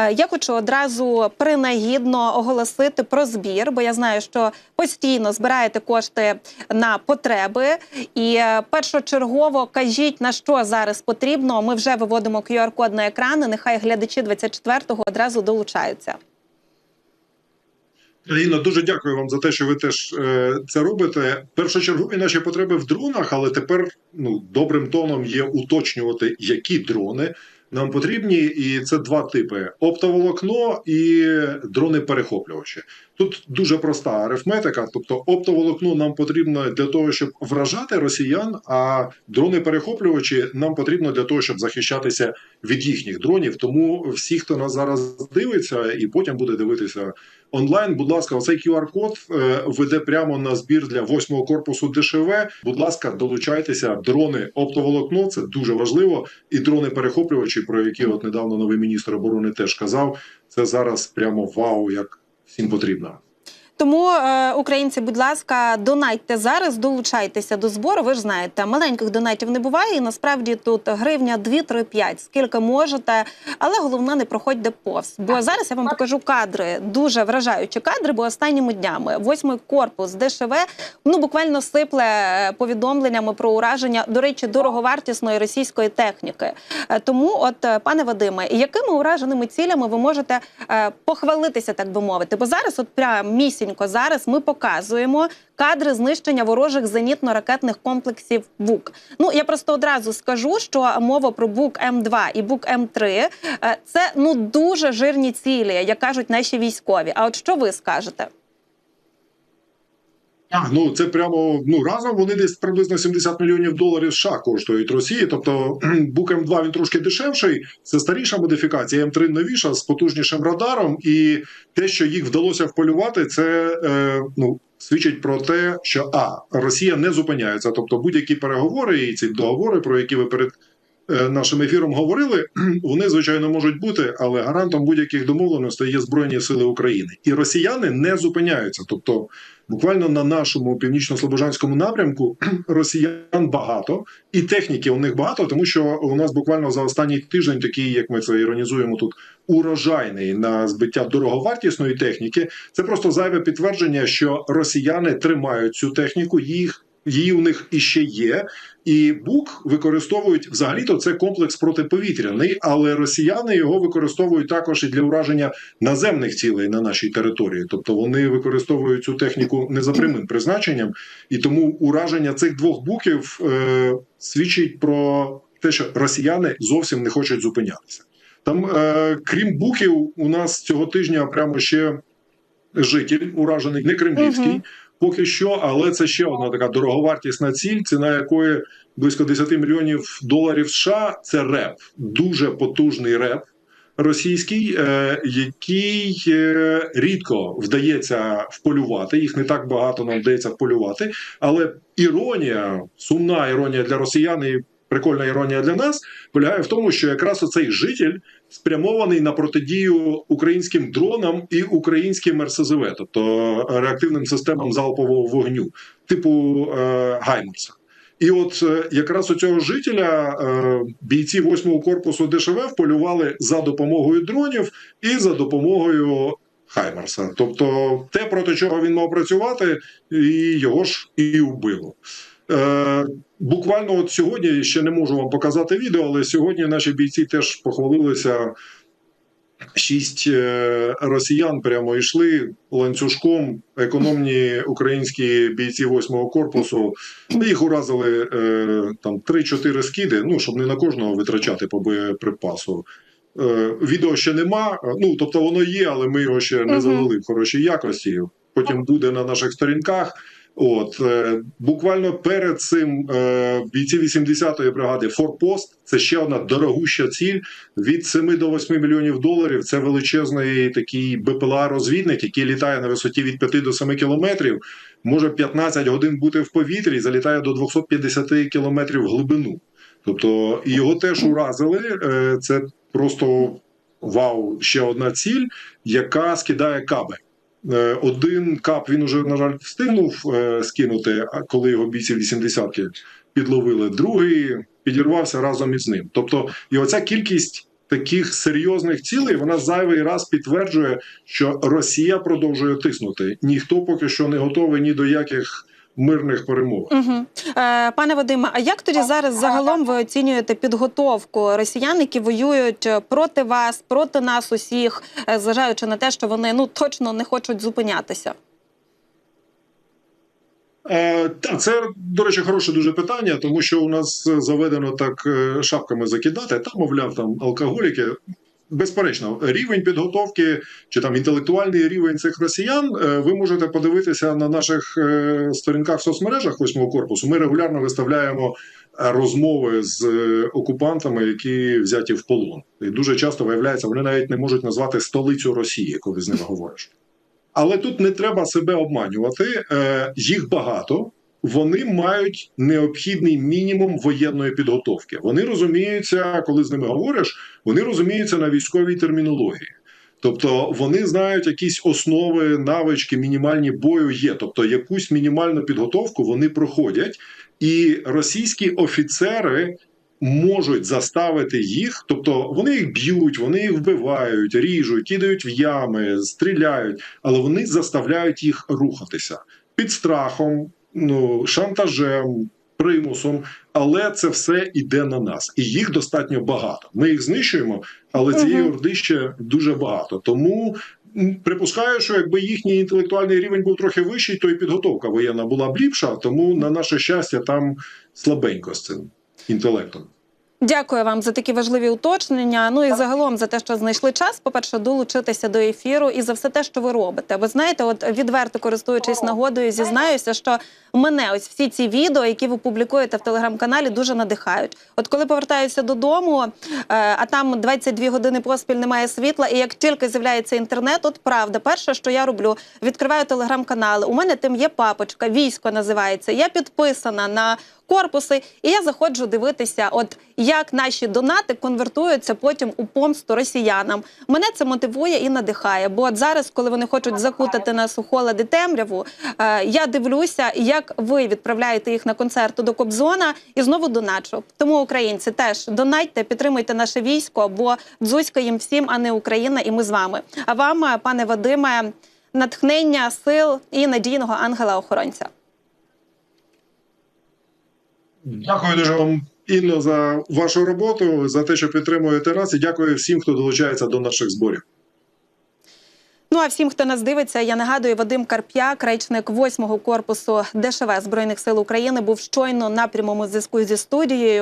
Е, Я хочу одразу принагідно оголосити про збір, бо я знаю, що постійно збираєте кошти на потреби. І е, першочергово кажіть на що зараз потрібно. Ми вже виводимо QR-код на екрани. Нехай глядачі 24-го одразу долучаються. Інна, дуже дякую вам за те, що ви теж е, це робите. Першочергові наші потреби в дронах, але тепер ну добрим тоном є уточнювати, які дрони нам потрібні, і це два типи: оптоволокно і дрони-перехоплювачі. Тут дуже проста арифметика. Тобто, оптоволокно нам потрібно для того, щоб вражати росіян, а дрони-перехоплювачі нам потрібно для того, щоб захищатися від їхніх дронів. Тому всі, хто нас зараз дивиться, і потім буде дивитися онлайн. Будь ласка, оцей QR-код е, веде прямо на збір для восьмого корпусу ДШВ. Будь ласка, долучайтеся. Дрони оптоволокно це дуже важливо. І дрони перехоплювачі, про які от недавно новий міністр оборони теж казав. Це зараз прямо вау, як всім потрібно. Тому, е, українці, будь ласка, донайте зараз, долучайтеся до збору. Ви ж знаєте, маленьких донатів не буває. І насправді тут гривня 2, 3, 5, скільки можете. Але головне, не проходьте повз. Бо зараз я вам покажу кадри, дуже вражаючі кадри. Бо останніми днями восьмий корпус ДШВ ну буквально сипле е, повідомленнями про ураження, до речі, дороговартісної російської техніки. Е, Тому, от, е, пане Вадиме, якими ураженими цілями ви можете е, похвалитися, так би мовити? Бо зараз, от прям місінько, зараз ми показуємо кадри знищення ворожих зенітно-ракетних комплексів БУК. Ну я просто одразу скажу, що мова про БУК М2 і БУК М3 е, це ну дуже жирні цілі, як кажуть наші військові. А от що ви скажете? Ну це прямо ну разом вони десь приблизно 70 мільйонів доларів США коштують Росії. Тобто Бук М2 він трошки дешевший. Це старіша модифікація. М3 новіша з потужнішим радаром, і те, що їх вдалося вполювати, це е, ну. Свідчить про те, що а Росія не зупиняється, тобто будь-які переговори і ці договори, про які ви перед е, нашим ефіром говорили, вони звичайно можуть бути, але гарантом будь-яких домовленостей є збройні сили України, і росіяни не зупиняються. Тобто, буквально на нашому північно-слобожанському напрямку росіян багато, і техніки у них багато, тому що у нас буквально за останній тиждень, такий, як ми це іронізуємо тут, урожайний на збиття дороговартісної техніки. Це просто зайве підтвердження, що росіяни тримають цю техніку, їх. Її у них іще є, і БУК використовують взагалі-то це комплекс протиповітряний, але росіяни його використовують також і для ураження наземних цілей на нашій території. Тобто вони використовують цю техніку не за прямим призначенням, і тому ураження цих двох буків е, свідчить про те, що росіяни зовсім не хочуть зупинятися. Там, е, крім буків, у нас цього тижня прямо ще житель уражений, не кремлівський. Мгм. Поки що, але це ще одна така дороговартісна ціль, ціна якої близько 10 мільйонів доларів США. Це РЕП, дуже потужний РЕП російський, е, який е, рідко вдається вполювати. Їх не так багато нам вдається вполювати. Але іронія, сумна іронія для росіян і прикольна іронія для нас полягає в тому, що якраз оцей житель спрямований на протидію українським дронам і українським РСЗВ, тобто реактивним системам залпового вогню, типу е, Гаймерса. І от е, якраз у цього жителя е, бійці 8-го корпусу ДШВ вполювали за допомогою дронів і за допомогою Хаймерса. Тобто те, проти чого він мав працювати, і його ж і вбило. Е, буквально от сьогодні ще не можу вам показати відео, але сьогодні наші бійці теж похвалилися. Шість е, росіян прямо йшли ланцюжком. Економні українські бійці 8-го корпусу їх уразили е, там 3-4 скиди. Ну щоб не на кожного витрачати по боєприпасу. Відео ще нема. Ну тобто воно є, але ми його ще не завели в хорошій якості. Потім буде на наших сторінках. От е, буквально перед цим е, бійці 80-ї бригади Форпост це ще одна дорогуща ціль від 7 до 8 мільйонів доларів. Це величезний такий БПЛА-розвідник, який літає на висоті від 5 до 7 кілометрів. Може 15 годин бути в повітрі, і залітає до 250 кілометрів в глибину. Тобто його теж уразили. Е, Це просто вау, ще одна ціль, яка скидає каби. Е, Один кап він уже, на жаль, встигнув е, скинути, коли його бійці 80-ки підловили. Другий підірвався разом із ним. Тобто, і оця кількість таких серйозних цілей, вона зайвий раз підтверджує, що Росія продовжує тиснути. Ніхто поки що не готовий ні до яких мирних перемог. Угу. Е, пане Вадиме, а як тоді зараз загалом ви оцінюєте підготовку росіян, які воюють проти вас, проти нас усіх, е, зважаючи на те, що вони ну точно не хочуть зупинятися? Е, це до речі, хороше дуже питання, тому що у нас е, заведено так е, шапками закидати. Там, мовляв, там алкоголіки. Безперечно, рівень підготовки чи там інтелектуальний рівень цих росіян. е, Ви можете подивитися на наших е, сторінках в соцмережах восьмого корпусу. Ми регулярно виставляємо е, розмови з окупантами, які взяті в полон. І дуже часто виявляється, вони навіть не можуть назвати столицю Росії, коли з ними говориш. Але тут не треба себе обманювати. Їх багато. Вони мають необхідний мінімум воєнної підготовки. Вони розуміються, коли з ними говориш, вони розуміються на військовій термінології. Тобто вони знають якісь основи, навички, мінімальні бою є. Тобто якусь мінімальну підготовку вони проходять, і російські офіцери можуть заставити їх, тобто вони їх б'ють, вони їх вбивають, ріжуть, кидають в ями, стріляють, але вони заставляють їх рухатися під страхом, ну шантажем, примусом. Але це все йде на нас, і їх достатньо багато. Ми їх знищуємо, але цієї орди ще дуже багато. Тому припускаю, що якби їхній інтелектуальний рівень був трохи вищий, то і підготовка воєнна була б ліпша. Тому на наше щастя, там слабенько з цим інтелектом. Дякую вам за такі важливі уточнення. Ну і загалом за те, що знайшли час, по-перше, долучитися до ефіру і за все те, що ви робите. Ви знаєте, от відверто користуючись нагодою, зізнаюся, що мене ось всі ці відео, які ви публікуєте в телеграм-каналі, дуже надихають. От коли повертаюся додому, е, а там 22 години поспіль немає світла, і як тільки з'являється інтернет, от правда, перше, що я роблю, відкриваю телеграм-канали. У мене там є папочка, військо називається. Я підписана на корпуси, і я заходжу дивитися, от як наші донати конвертуються потім у помсту росіянам. Мене це мотивує і надихає. Бо от зараз, коли вони хочуть закутати нас у холод і темряву, е, я дивлюся, як ви відправляєте їх на концерт до Кобзона і знову доначу. Тому українці теж донайте, підтримуйте наше військо, бо дзузька їм всім, а не Україна, і ми з вами. А вам, е, пане Вадиме, натхнення, сил і надійного ангела-охоронця. Дякую дуже вам, Інно, за вашу роботу, за те, що підтримуєте нас, і дякую всім, хто долучається до наших зборів. Ну а всім, хто нас дивиться, я нагадую, Вадим Карп'як, речник 8-го корпусу ДШВ Збройних сил України, був щойно на прямому зв'язку зі студією.